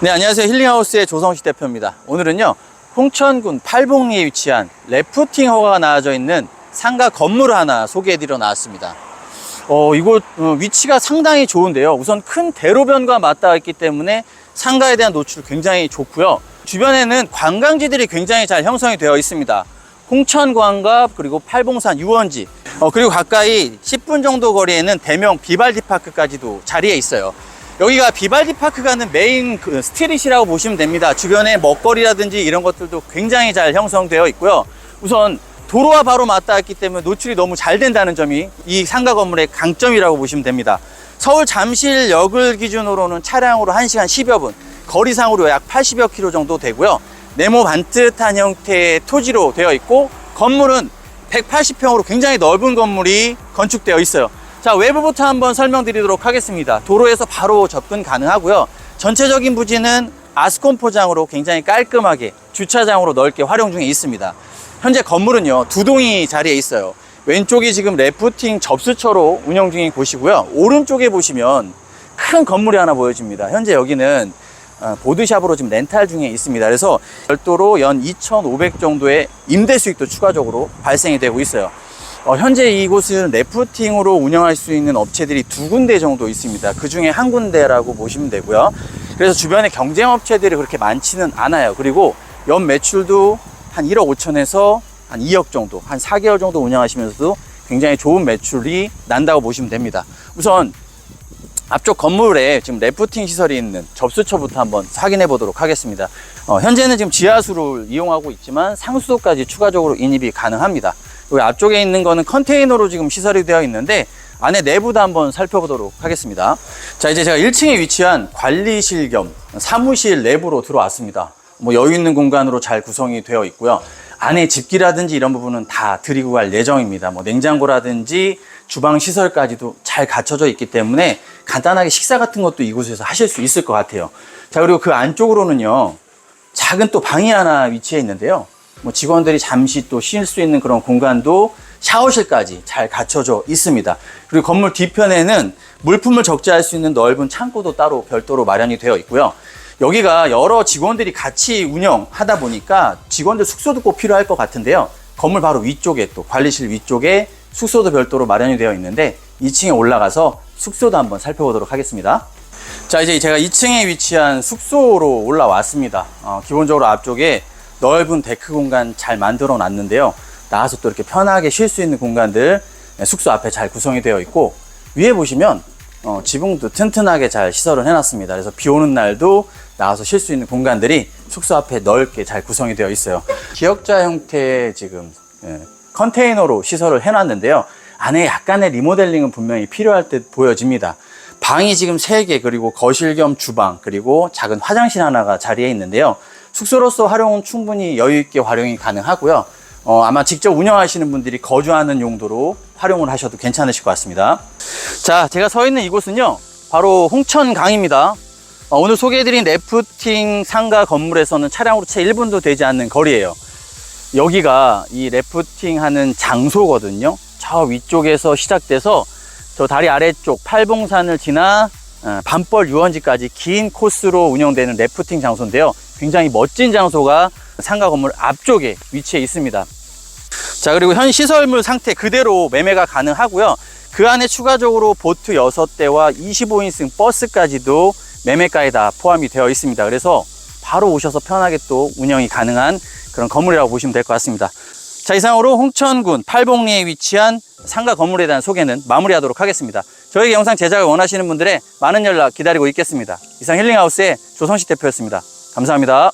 네, 안녕하세요. 힐링하우스의 조성식 대표입니다. 오늘은요, 홍천군 팔봉리에 위치한 래프팅 허가가 나와져 있는 상가 건물 하나 소개해드려 나왔습니다. 어, 이곳 어, 위치가 상당히 좋은데요. 우선 큰 대로변과 맞닿아 있기 때문에 상가에 대한 노출 굉장히 좋고요. 주변에는 관광지들이 굉장히 잘 형성이 되어 있습니다. 홍천광갑 그리고 팔봉산 유원지 어, 그리고 가까이 10분 정도 거리에는 대명 비발디 파크까지도 자리에 있어요. 여기가 비발디 파크 가 는 메인 그 스트릿이라고 보시면 됩니다. 주변에 먹거리라든지 이런 것들도 굉장히 잘 형성되어 있고요. 우선 도로와 바로 맞닿아 있기 때문에 노출이 너무 잘 된다는 점이 이 상가 건물의 강점이라고 보시면 됩니다. 서울 잠실역을 기준으로는 차량으로 1시간 10여 분, 거리상으로 약 80여 킬로 정도 되고요. 네모 반듯한 형태의 토지로 되어 있고 건물은 180평으로 굉장히 넓은 건물이 건축되어 있어요. 자, 외부부터 한번 설명드리도록 하겠습니다. 도로에서 바로 접근 가능하고요. 전체적인 부지는 아스콘 포장으로 굉장히 깔끔하게 주차장으로 넓게 활용 중에 있습니다. 현재 건물은요, 두 동이 자리에 있어요. 왼쪽이 지금 래프팅 접수처로 운영 중인 곳이고요. 오른쪽에 보시면 큰 건물이 하나 보여집니다. 현재 여기는 어, 보드샵으로 지금 렌탈 중에 있습니다. 그래서 별도로 연 2,500 정도의 임대 수익도 추가적으로 발생이 되고 있어요. 어, 현재 이곳은 래프팅으로 운영할 수 있는 업체들이 두 군데 정도 있습니다. 그 중에 한 군데라고 보시면 되고요. 그래서 주변에 경쟁 업체들이 그렇게 많지는 않아요. 그리고 연 매출도 한 1억 5천에서 한 2억 정도, 한 4개월 정도 운영하시면서도 굉장히 좋은 매출이 난다고 보시면 됩니다. 우선 앞쪽 건물에 지금 래프팅 시설이 있는 접수처부터 한번 확인해 보도록 하겠습니다. 어, 현재는 지금 지하수를 이용하고 있지만 상수도까지 추가적으로 인입이 가능합니다. 여기 앞쪽에 있는 거는 컨테이너로 지금 시설이 되어 있는데 안에 내부도 한번 살펴보도록 하겠습니다. 자, 이제 제가 1층에 위치한 관리실 겸 사무실 내부로 들어왔습니다. 뭐 여유 있는 공간으로 잘 구성이 되어 있고요. 안에 집기라든지 이런 부분은 다 드리고 갈 예정입니다. 뭐 냉장고라든지 주방 시설까지도 잘 갖춰져 있기 때문에 간단하게 식사 같은 것도 이곳에서 하실 수 있을 것 같아요. 자, 그리고 그 안쪽으로는요. 작은 또 방이 하나 위치해 있는데요. 뭐 직원들이 잠시 또 쉴 수 있는 그런 공간도 샤워실까지 잘 갖춰져 있습니다. 그리고 건물 뒤편에는 물품을 적재할 수 있는 넓은 창고도 따로 별도로 마련이 되어 있고요. 여기가 여러 직원들이 같이 운영하다 보니까 직원들 숙소도 꼭 필요할 것 같은데요. 건물 바로 위쪽에 또 관리실 위쪽에 숙소도 별도로 마련이 되어 있는데 2층에 올라가서 숙소도 한번 살펴보도록 하겠습니다. 자, 이제 제가 2층에 위치한 숙소로 올라왔습니다. 어, 기본적으로 앞쪽에 넓은 데크 공간 잘 만들어 놨는데요. 나와서 또 이렇게 편하게 쉴 수 있는 공간들 네, 숙소 앞에 잘 구성이 되어 있고 위에 보시면 어, 지붕도 튼튼하게 잘 시설을 해놨습니다. 그래서 비 오는 날도 나와서 쉴 수 있는 공간들이 숙소 앞에 넓게 잘 구성이 되어 있어요. 기역자 형태의 지금 예, 컨테이너로 시설을 해놨는데요. 안에 약간의 리모델링은 분명히 필요할 듯 보여집니다. 방이 지금 3개 그리고 거실 겸 주방 그리고 작은 화장실 하나가 자리에 있는데요. 숙소로서 활용은 충분히 여유 있게 활용이 가능하고요. 어, 아마 직접 운영하시는 분들이 거주하는 용도로 활용을 하셔도 괜찮으실 것 같습니다. 자, 제가 서 있는 이곳은요. 바로 홍천강입니다. 어, 오늘 소개해드린 래프팅 상가 건물에서는 차량으로 채 1분도 되지 않는 거리예요. 여기가 이 래프팅 하는 장소거든요. 저 위쪽에서 시작돼서 저 다리 아래쪽 팔봉산을 지나 어, 밤벌 유원지까지 긴 코스로 운영되는 래프팅 장소인데요. 굉장히 멋진 장소가 상가 건물 앞쪽에 위치해 있습니다. 자, 그리고 현 시설물 상태 그대로 매매가 가능하고요. 그 안에 추가적으로 보트 6대와 25인승 버스까지도 매매가에 다 포함이 되어 있습니다. 그래서 바로 오셔서 편하게 또 운영이 가능한 그런 건물이라고 보시면 될 것 같습니다. 자, 이상으로 홍천군 팔봉리에 위치한 상가 건물에 대한 소개는 마무리하도록 하겠습니다. 저에게 영상 제작을 원하시는 분들의 많은 연락 기다리고 있겠습니다. 이상 힐링하우스의 조성식 대표였습니다. 감사합니다.